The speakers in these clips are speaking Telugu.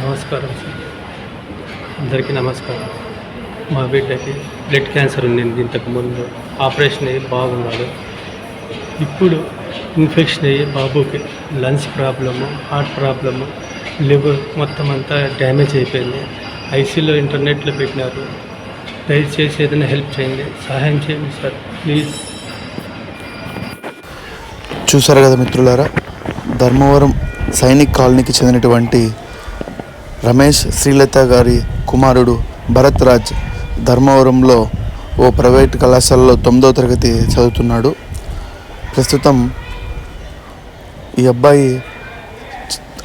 నమస్కారం సార్. అందరికీ నమస్కారం. మా బిడ్డకి బ్లడ్ క్యాన్సర్ ఉండింది ఇంతకుముందు ఆపరేషన్ అయ్యి బాగున్నాడు. ఇప్పుడు ఇన్ఫెక్షన్ అయ్యి బాబుకి lungs problem heart problem liver మొత్తం అంతా డ్యామేజ్ అయిపోయింది. ఐసీలో ఇంటర్నెట్లో పెట్టినారు. దయచేసి ఏదైనా హెల్ప్ చేయండి. సహాయం చేయండి సార్ ప్లీజ్. చూసారు కదా మిత్రులారా ధర్మవరం సైనిక్ కాలనీకి చెందినటువంటి రమేష్ శ్రీలత గారి కుమారుడు భరత్ రాజ్ ధర్మవరంలో ఓ ప్రైవేట్ కళాశాలలో తొమ్మిదో తరగతి చదువుతున్నాడు. ప్రస్తుతం ఈ అబ్బాయి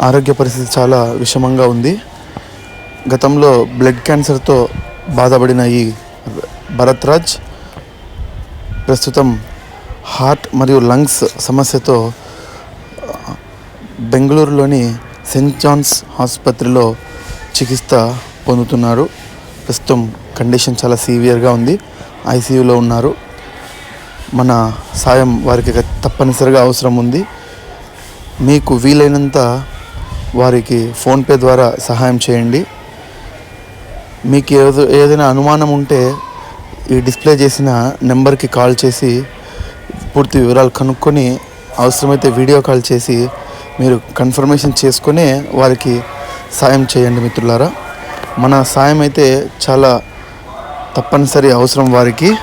ఆరోగ్య పరిస్థితి చాలా విషమంగా ఉంది. గతంలో బ్లడ్ క్యాన్సర్తో బాధపడిన ఈ భరత్ రాజ్ ప్రస్తుతం హార్ట్ మరియు లంగ్స్ సమస్యతో బెంగళూరులోని సెయింట్ జాన్స్ ఆసుపత్రిలో చికిత్స పొందుతున్నారు ప్రస్తుతం కండిషన్ చాలా సీవియర్గా ఉంది. ఐసీయూలో ఉన్నారు. మన సాయం వారికి తప్పనిసరిగా అవసరం ఉంది. మీకు వీలైనంత వారికి ఫోన్పే ద్వారా సహాయం చేయండి. మీకు ఏదో ఏదైనా అనుమానం ఉంటే ఈ డిస్ప్లే చేసిన నెంబర్కి కాల్ చేసి పూర్తి వివరాలు కనుక్కొని అవసరమైతే వీడియో కాల్ చేసి మీరు కన్ఫర్మేషన్ చేసుకునే వారికి సాయం చేయండి మిత్రులారా. మన సాయం అయితే చాలా తప్పనిసరి అవసరం వారికి.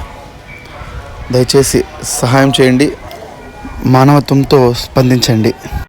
దయచేసి సహాయం చేయండి. మానవత్వంతో స్పందించండి.